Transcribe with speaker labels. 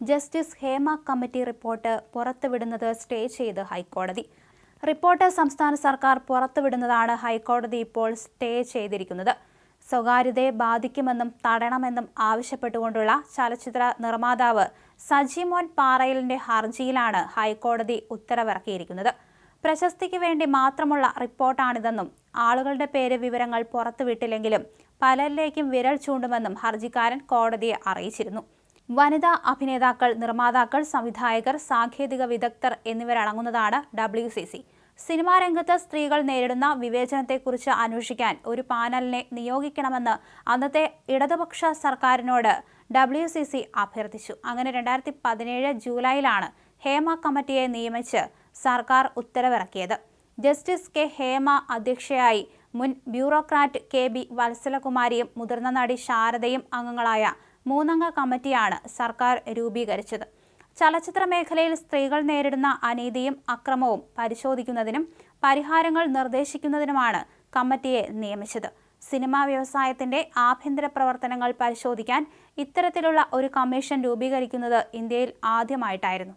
Speaker 1: Justice Hema committee report പുറത്തുവിടുന്നത് stay ചെയ്ത് ഹൈക്കോടതി. റിപ്പോർട്ട് സംസ്ഥാന സർക്കാർ പുറത്തുവിടുന്നതാണ് ഹൈക്കോടതി ഇപ്പോൾ സ്റ്റേ ചെയ്തിരിക്കുന്നത്. സ്വകാര്യതയെ ബാധിക്കുമെന്നും തടയണമെന്നും ആവശ്യപ്പെട്ടുകൊണ്ടുള്ള ചലച്ചിത്ര നിർമ്മാതാവ് സജിമോൻ പാറയിലിന്റെ ഹർജിയിലാണ് ഹൈക്കോടതി ഉത്തരവിറക്കിയിരിക്കുന്നത്. പ്രശസ്തിക്ക് വേണ്ടി മാത്രമുള്ള റിപ്പോർട്ടാണിതെന്നും ആളുകളുടെ പേര് വിവരങ്ങൾ പുറത്തുവിട്ടില്ലെങ്കിലും പലരിലേക്കും വിരൽ ചൂണ്ടുമെന്നും ഹർജിക്കാരൻ കോടതിയെ അറിയിച്ചിരുന്നു. വനിതാ അഭിനേതാക്കൾ നിർമ്മാതാക്കൾ സംവിധായകർ സാങ്കേതിക വിദഗ്ധർ എന്നിവരടങ്ങുന്നതാണ് ഡബ്ല്യു സി സി. സിനിമാ രംഗത്ത് സ്ത്രീകൾ നേരിടുന്ന വിവേചനത്തെക്കുറിച്ച് അന്വേഷിക്കാൻ ഒരു പാനലിനെ നിയോഗിക്കണമെന്ന് അന്നത്തെ ഇടതുപക്ഷ സർക്കാരിനോട് ഡബ്ല്യു സി സി അഭ്യർത്ഥിച്ചു. അങ്ങനെ രണ്ടായിരത്തി പതിനേഴ് ജൂലൈയിലാണ് ഹേമ കമ്മിറ്റിയെ നിയമിച്ച് സർക്കാർ ഉത്തരവിറക്കിയത്. ജസ്റ്റിസ് കെ ഹേമ അധ്യക്ഷയായി മുൻ ബ്യൂറോക്രാറ്റ് കെ ബി വത്സലകുമാരിയും മുതിർന്ന നടി ശാരദയും അംഗങ്ങളായ മൂന്നംഗ കമ്മിറ്റിയാണ് സർക്കാർ രൂപീകരിച്ചത്. ചലച്ചിത്ര മേഖലയിൽ സ്ത്രീകൾ നേരിടുന്ന അനീതിയും അക്രമവും പരിശോധിക്കുന്നതിനും പരിഹാരങ്ങൾ നിർദ്ദേശിക്കുന്നതിനുമാണ് കമ്മിറ്റിയെ നിയമിച്ചത്. സിനിമാ വ്യവസായത്തിന്റെ ആഭ്യന്തര പ്രവർത്തനങ്ങൾ പരിശോധിക്കാൻ ഇത്തരത്തിലുള്ള ഒരു കമ്മീഷൻ രൂപീകരിക്കുന്നത് ഇന്ത്യയിൽ ആദ്യമായിട്ടായിരുന്നു.